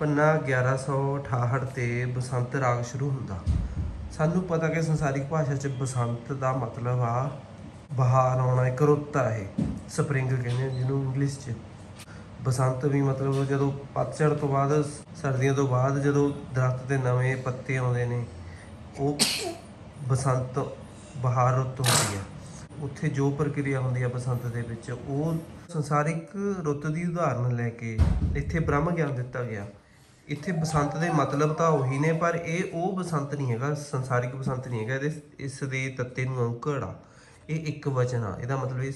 ਪੰਨਾ 1168 ਤੇ ਬਸੰਤ ਰਾਗ ਸ਼ੁਰੂ ਹੁੰਦਾ। ਸਾਨੂੰ ਪਤਾ ਕਿ ਸੰਸਾਰਿਕ ਭਾਸ਼ਾ 'ਚ ਬਸੰਤ ਦਾ ਮਤਲਬ ਆ, ਬਹਾਰ ਆਉਣਾ, ਇੱਕ ਰੁੱਤ ਆ ਇਹ, ਸਪਰਿੰਗ ਕਹਿੰਦੇ ਜਿਹਨੂੰ ਇੰਗਲਿਸ਼ 'ਚ। ਬਸੰਤ ਵੀ ਮਤਲਬ ਜਦੋਂ ਪਤਝੜ ਤੋਂ ਬਾਅਦ, ਸਰਦੀਆਂ ਤੋਂ ਬਾਅਦ ਜਦੋਂ ਦਰਖਤ ਤੇ ਨਵੇਂ ਪੱਤੇ ਆਉਂਦੇ ਨੇ, ਉਹ ਬਸੰਤ, ਬਹਾਰ ਰੁੱਤ ਹੁੰਦੀ ਆ। ਉੱਥੇ ਜੋ ਪ੍ਰਕਿਰਿਆ ਹੁੰਦੀ ਆ ਬਸੰਤ ਦੇ ਵਿੱਚ, ਉਹ ਸੰਸਾਰਿਕ ਰੁੱਤ ਦੀ ਉਦਾਹਰਨ ਲੈ ਕੇ ਇੱਥੇ ਬ੍ਰਹਮ ਗਿਆਨ ਦਿੱਤਾ ਗਿਆ। ਇੱਥੇ ਬਸੰਤ ਦੇ ਮਤਲਬ ਤਾਂ ਉਹੀ ਨੇ, ਪਰ ਇਹ ਉਹ ਬਸੰਤ ਨਹੀਂ ਹੈਗਾ, ਸੰਸਾਰਿਕ ਬਸੰਤ ਨਹੀਂ ਹੈਗਾ। ਇਹਦੇ ਇਸ ਦੇ ਤੱਤੇ ਨੂੰ ਔਂਕੜ ਆ, ਇਹ ਇੱਕ ਵਚਨ ਆ। ਇਹਦਾ ਮਤਲਬ ਇਹ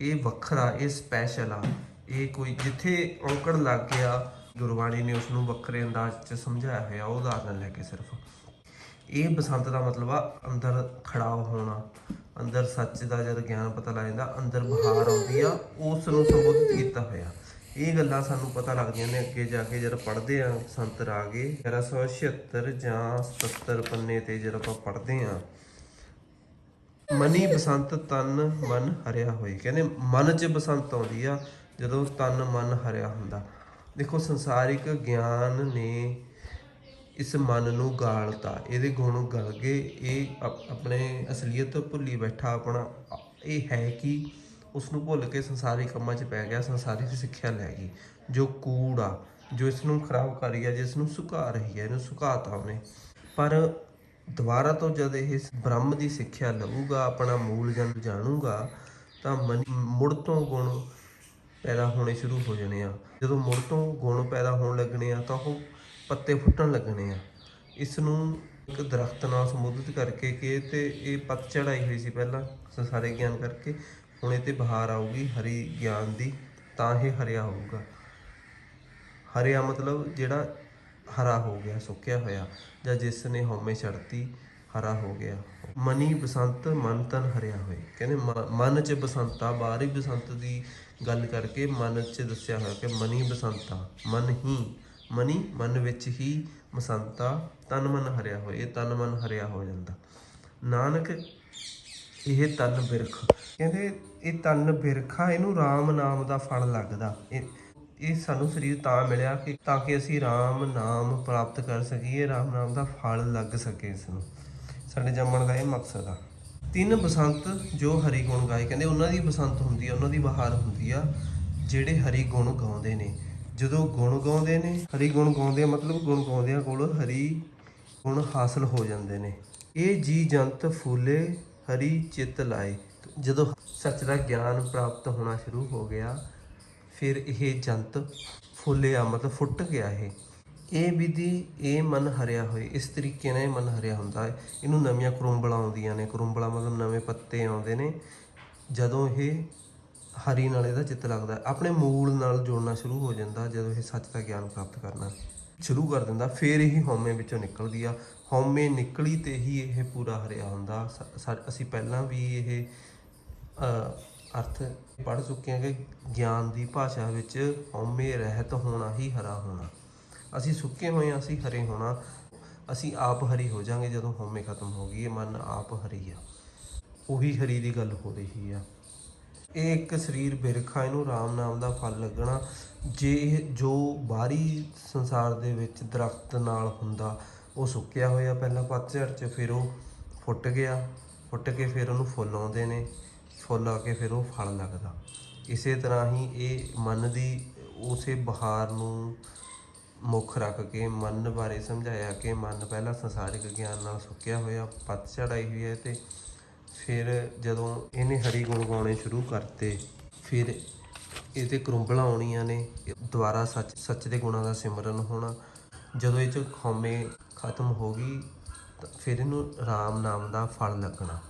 ਇਹ ਵੱਖਰਾ, ਇਹ ਸਪੈਸ਼ਲ ਆ। ਇਹ ਕੋਈ ਜਿੱਥੇ ਔਂਕੜ ਲੱਗ ਗਿਆ, ਗੁਰਬਾਣੀ ਨੇ ਉਸ ਨੂੰ ਵੱਖਰੇ ਅੰਦਾਜ਼ 'ਚ ਸਮਝਾਇਆ ਹੋਇਆ, ਉਹ ਉਦਾਹਰਨ ਲੈ ਕੇ ਸਿਰਫ। ਇਹ ਬਸੰਤ ਦਾ ਮਤਲਬ ਆ, ਅੰਦਰ ਖੜਾ ਹੋਣਾ, ਅੰਦਰ ਸੱਚ ਦਾ ਜਦ ਗਿਆਨ ਪਤਾ ਲੱਗ ਜਾਂਦਾ, ਅੰਦਰ ਬਹਾਰ ਆਉਂਦੀ ਆ, ਉਸ ਨੂੰ ਸੰਬੋਧਿਤ ਕੀਤਾ ਹੋਇਆ। ਇਹ ਗੱਲਾਂ ਸਾਨੂੰ ਪਤਾ ਲੱਗਦੀਆਂ ਨੇ ਅੱਗੇ ਜਾ ਕੇ ਜਦ ਪੜ੍ਹਦੇ ਆ ਸੰਤ ਰਾਗੇ 1176 ਜਾਂ 77 ਪੰਨੇ ਤੇ ਜਦ ਆਪਾਂ ਪੜ੍ਹਦੇ ਆ ਮਨੀ ਬਸੰਤ ਤਨ ਮਨ ਹਰਿਆ ਹੋਏ। ਕਹਿੰਦੇ ਮਨ 'ਚ ਬਸੰਤ ਆਉਂਦੀ ਆ, ਜਦੋਂ ਤਨ ਮਨ ਹਰਿਆ ਹੁੰਦਾ। ਦੇਖੋ ਸੰਸਾਰਿਕ ਗਿਆਨ ਨੇ ਇਸ ਮਨ ਨੂੰ ਗਾਲਤਾ। ਇਹਦੇ ਗੁਣ ਗਲ ਗਏ। ਇਹ ਆਪ- ਆਪਣੇ ਅਸਲੀਅਤ ਭੁੱਲੀ ਬੈਠਾ ਆਪਣਾ, ਇਹ ਹੈ ਕਿ? ਉਸ ਨੂੰ ਭੁੱਲ ਕੇ ਸੰਸਾਰੀ ਕੰਮਾਂ 'ਚ ਪੈ ਗਿਆ, ਸੰਸਾਰੀ ਸਿੱਖਿਆ ਲੈ ਗਈ। ਜੋ ਕੂੜ ਆ, ਜੋ ਇਸ ਨੂੰ ਖਰਾਬ ਕਰ ਰਹੀ ਹੈ ਜਿਸ ਨੂੰ ਸੁਕਾ ਰਹੀ ਹੈ ਇਹਨੂੰ ਸੁਕਾਤਾ ਉਹਨੇ। ਪਰ ਦੁਬਾਰਾ ਤੋਂ ਜਦ ਇਹ ਬ੍ਰਹਮ ਦੀ ਸਿੱਖਿਆ ਲਊਗਾ, ਆਪਣਾ ਮੂਲ ਜਨ ਜਾਣੂਗਾ, ਤਾਂ ਮਨ ਮੁੜ ਤੋਂ ਗੁਣ ਪੈਦਾ ਹੋਣੇ ਸ਼ੁਰੂ ਹੋ ਜਾਣੇ ਆ। ਜਦੋਂ ਮੁੜ ਤੋਂ ਗੁਣ ਪੈਦਾ ਹੋਣ ਲੱਗਣੇ ਆ, ਤਾਂ ਉਹ ਪੱਤੇ ਫੁੱਟਣ ਲੱਗਣੇ ਆ। ਇਸ ਨੂੰ ਇੱਕ ਦਰਖਤ ਨਾਲ ਸੰਬੋਧਿਤ ਕਰਕੇ ਕਿ ਇਹ ਤੇ ਇਹ ਪਤਝੜ ਚੜਾਈ ਹੋਈ ਸੀ ਪਹਿਲਾਂ, ਸੰਸਾਰਿਕ ਗਿਆਨ ਕਰਕੇ। ਹੁਣ ਇਹ ਤੇ ਬਹਾਰ ਆਊਗੀ ਹਰੀ ਗਿਆਨ ਦੀ, ਤਾਂ ਇਹ ਹਰਿਆ ਹੋਊਗਾ। ਹਰਿਆ ਮਤਲਬ ਜਿਹੜਾ ਹਰਾ ਹੋ ਗਿਆ, ਸੁੱਕਿਆ ਹੋਇਆ, ਜਾਂ ਜਿਸ ਨੇ ਹਉਮੈ ਛੜਤੀ ਹਰਾ ਹੋ ਗਿਆ। ਮਨੀ ਬਸੰਤ, ਮਨ ਤਨ ਹਰਿਆ ਹੋਏ। ਕਹਿੰਦੇ ਮ- ਮਨ ਚ ਬਸੰਤਾ, ਬਾਹਰੀ ਬਸੰਤ ਦੀ ਗੱਲ ਕਰਕੇ ਮਨ ਚ ਦੱਸਿਆ ਹੋਇਆ ਕਿ ਮਨੀ ਬਸੰਤਾ, ਮਨ ਹੀ, ਮਨੀ, ਮਨ ਵਿੱਚ ਹੀ ਬਸੰਤਾ, ਤਨ ਮਨ ਹਰਿਆ ਹੋਏ, ਇਹ ਤਨ ਮਨ ਹਰਿਆ ਹੋ ਜਾਂਦਾ। ਨਾਨਕ ਇਹ ਤਨ ਬਿਰਖ। ਕਹਿੰਦੇ ਇਹ ਤਨ ਬਿਰਖਾ ਇਹਨੂੰ RAM ਨਾਮ ਦਾ ਫਲ ਲੱਗਦਾ। ਇਹ ਇਹ ਸਾਨੂੰ ਸਰੀਰ ਤਾਂ ਮਿਲਿਆ ਕਿ, ਤਾਂ ਕਿ ਅਸੀਂ RAM ਨਾਮ ਪ੍ਰਾਪਤ ਕਰ ਸਕੀਏ RAM ਨਾਮ ਦਾ ਫਲ ਲੱਗ ਸਕੇ ਇਸ ਨੂੰ ਸਾਡੇ ਜੰਮਣ ਦਾ ਇਹ ਮਕਸਦ ਆ। ਤਿੰਨ ਬਸੰਤ ਜੋ ਹਰੀ ਗੁਣ ਗਾਏ, ਕਹਿੰਦੇ ਉਹਨਾਂ ਦੀ ਬਸੰਤ ਹੁੰਦੀ ਆ, ਉਹਨਾਂ ਦੀ ਬਹਾਰ ਹੁੰਦੀ ਆ, ਜਿਹੜੇ ਹਰੀ ਗੁਣ ਗਾਉਂਦੇ ਨੇ। ਜਦੋਂ ਗੁਣ ਗਾਉਂਦੇ ਨੇ ਹਰੀ ਗੁਣ ਗਾਉਂਦੇ ਮਤਲਬ ਗੁਣ ਗਾਉਂਦਿਆਂ ਕੋਲ ਹਰੀ ਗੁਣ ਹਾਸਲ ਹੋ ਜਾਂਦੇ ਨੇ। ਇਹ ਜੀ ਜੰਤ ਫੂਲੇ ਹਰੀ ਚਿੱਤ ਲਾਏ। ਜਦੋਂ ਸੱਚ ਦਾ ਗਿਆਨ ਪ੍ਰਾਪਤ ਹੋਣਾ ਸ਼ੁਰੂ ਹੋ ਗਿਆ, ਫਿਰ ਇਹ ਜੰਤ ਫੁੱਲਿਆ, ਮਤਲਬ ਫੁੱਟ ਗਿਆ ਇਹ। ਇਹ ਵਿਧੀ, ਇਹ ਮਨ ਹਰਿਆ ਹੋਏ। ਇਸ ਤਰੀਕੇ ਨਾਲ ਇਹ ਮਨ ਹਰਿਆ ਹੁੰਦਾ ਹੈ। ਇਹਨੂੰ ਨਵੀਆਂ ਕਰੁੰਬਲਾਂ ਆਉਂਦੀਆਂ ਨੇ। ਕਰੁੰਬਲਾਂ ਮਤਲਬ ਨਵੇਂ ਪੱਤੇ ਆਉਂਦੇ ਨੇ। ਜਦੋਂ ਇਹ ਹਰੀ ਨਾਲ ਇਹਦਾ ਚਿੱਤ ਲੱਗਦਾ ਆਪਣੇ ਮੂਲ ਨਾਲ ਜੁੜਨਾ ਸ਼ੁਰੂ ਹੋ ਜਾਂਦਾ ਜਦੋਂ ਇਹ ਸੱਚ ਦਾ ਗਿਆਨ ਪ੍ਰਾਪਤ ਕਰਨਾ। ਸ਼ੁਰੂ ਕਰ ਦਿੰਦਾ, ਫਿਰ ਇਹ ਹਉਮੈ ਵਿੱਚੋਂ ਨਿਕਲਦੀ ਆ। ਹਉਮੈ ਨਿਕਲੀ ਤੇ ਹੀ ਇਹ ਪੂਰਾ ਹਰਿਆ ਹੁੰਦਾ। ਸ- ਸਾ- ਅਸੀਂ ਪਹਿਲਾਂ ਵੀ ਇਹ ਅਰਥ ਪੜ ਚੁੱਕੇ ਹਾਂ ਕਿ ਗਿਆਨ ਦੀ ਭਾਸ਼ਾ ਵਿੱਚ ਹਉਮੈ ਰਹਿਤ ਹੋਣਾ ਹੀ ਹਰਾ ਹੋਣਾ। ਅਸੀਂ ਸੁੱਕੇ ਹੋਏ ਹਾਂ, ਅਸੀਂ ਹਰੇ ਹੋਣਾ। ਅਸੀਂ ਆਪ ਹਰੀ ਹੋ ਜਾਾਂਗੇ ਜਦੋਂ ਹਉਮੈ ਖਤਮ ਹੋ ਗਈ ਇਹ ਮਨ ਆਪ ਹਰੀ ਆ। ਉਹੀ ਹਰੀ ਦੀ ਗੱਲ ਹੋ ਰਹੀ ਆ। ਇਹ ਇੱਕ ਸਰੀਰ ਬਿਰਖਾ, ਇਹਨੂੰ ਰਾਮ ਨਾਮ ਦਾ ਫਲ ਲੱਗਣਾ। ਜੇ ਇਹ ਜੋ ਬਾਹਰੀ ਸੰਸਾਰ ਦੇ ਵਿੱਚ ਦਰਖਤ ਨਾਲ ਹੁੰਦਾ, ਉਹ ਸੁੱਕਿਆ ਹੋਇਆ ਪਹਿਲਾਂ ਪਤਝੜ 'ਚ, ਫਿਰ ਉਹ ਫੁੱਟ ਗਿਆ। ਫੁੱਟ ਕੇ ਫਿਰ ਉਹਨੂੰ ਫੁੱਲ ਆਉਂਦੇ ਨੇ, ਫੁੱਲ ਆ ਕੇ ਫਿਰ ਉਹ ਫਲ ਲੱਗਦਾ। ਇਸੇ ਤਰ੍ਹਾਂ ਹੀ ਇਹ ਮਨ ਦੀ ਉਸੇ ਬਹਾਰ ਨੂੰ ਮੁੱਖ ਰੱਖ ਕੇ, ਮਨ ਬਾਰੇ ਸਮਝਾਇਆ ਕਿ ਮਨ ਪਹਿਲਾਂ ਸੰਸਾਰਿਕ ਗਿਆਨ ਨਾਲ ਸੁੱਕਿਆ ਹੋਇਆ ਪਤਝੜ ਆਈ ਹੋਈ ਹੈ ਤੇ ਫਿਰ ਜਦੋਂ ਇਹਨੇ ਹਰੀ ਗੁਣ ਗਾਉਣੇ ਸ਼ੁਰੂ ਕਰਤੇ, ਫਿਰ ਇਹ ਤੇ ਕਰੁੰਬਲਾਂ ਆਉਣੀਆਂ ਨੇ, ਦੁਬਾਰਾ ਸੱਚ ਸੱਚ ਦੇ ਗੁਣਾਂ ਦਾ ਸਿਮਰਨ ਹੋਣਾ। ਜਦੋਂ ਇਹ ਚ ਖੌਮੇ ਖਤਮ ਹੋ ਗਈ, ਤਾਂ ਫਿਰ ਇਹਨੂੰ RAM ਨਾਮ ਦਾ ਫਲ ਲੱਗਣਾ।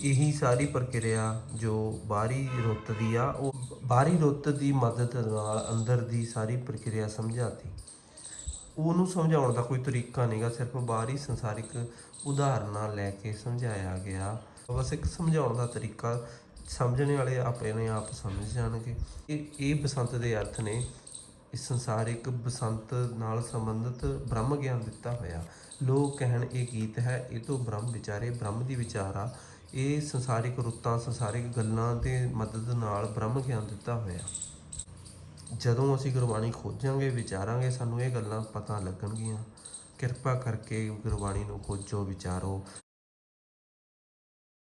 ਇਹੀ ਸਾਰੀ ਪ੍ਰਕਿਰਿਆ ਜੋ ਬਾਹਰੀ ਰੁੱਤ ਦੀ ਆ, ਉਹ ਬਾਹਰੀ ਰੁੱਤ ਦੀ ਮਦਦ ਨਾਲ ਅੰਦਰ ਦੀ ਸਾਰੀ ਪ੍ਰਕਿਰਿਆ ਸਮਝਾਤੀ। ਉਹਨੂੰ ਸਮਝਾਉਣ ਦਾ ਕੋਈ ਤਰੀਕਾ ਨਹੀਂਗਾ ਸਿਰਫ ਬਾਹਰੀ ਸੰਸਾਰਿਕ ਉਦਾਹਰਨਾਂ ਲੈ ਕੇ ਸਮਝਾਇਆ ਗਿਆ। ਬਸ ਇੱਕ ਸਮਝਾਉਣ ਦਾ ਤਰੀਕਾ ਸਮਝਣ ਵਾਲੇ ਆਪਣੇ ਆਪ ਸਮਝ ਜਾਣਗੇ। ਇਹ ਇਹ ਬਸੰਤ ਦੇ ਅਰਥ ਨੇ। ਇਸ ਸੰਸਾਰਿਕ ਬਸੰਤ ਨਾਲ ਸੰਬੰਧਿਤ ਬ੍ਰਹਮ ਗਿਆਨ ਦਿੱਤਾ ਹੋਇਆ। ਲੋਕ ਕਹਿਣ ਇਹ ਗੀਤ ਹੈ, ਇਹ ਤੋਂ ਬ੍ਰਹਮ ਵਿਚਾਰੇ ਬ੍ਰਹਮ ਦੀ ਵਿਚਾਰਾ। ਇਹ ਸੰਸਾਰਿਕ ਰੁੱਤਾਂ, ਸੰਸਾਰਿਕ ਗੱਲਾਂ ਦੇ ਮਦਦ ਨਾਲ ਬ੍ਰਹਮ ਗਿਆਨ ਦਿੱਤਾ ਹੋਇਆ। ਜਦੋਂ ਅਸੀਂ ਗੁਰਬਾਣੀ ਖੋਜਾਂਗੇ, ਵਿਚਾਰਾਂਗੇ, ਸਾਨੂੰ ਇਹ ਗੱਲਾਂ ਪਤਾ ਲੱਗਣਗੀਆਂ। ਕਿਰਪਾ ਕਰਕੇ ਗੁਰਬਾਣੀ ਨੂੰ ਖੋਜੋ, ਵਿਚਾਰੋ।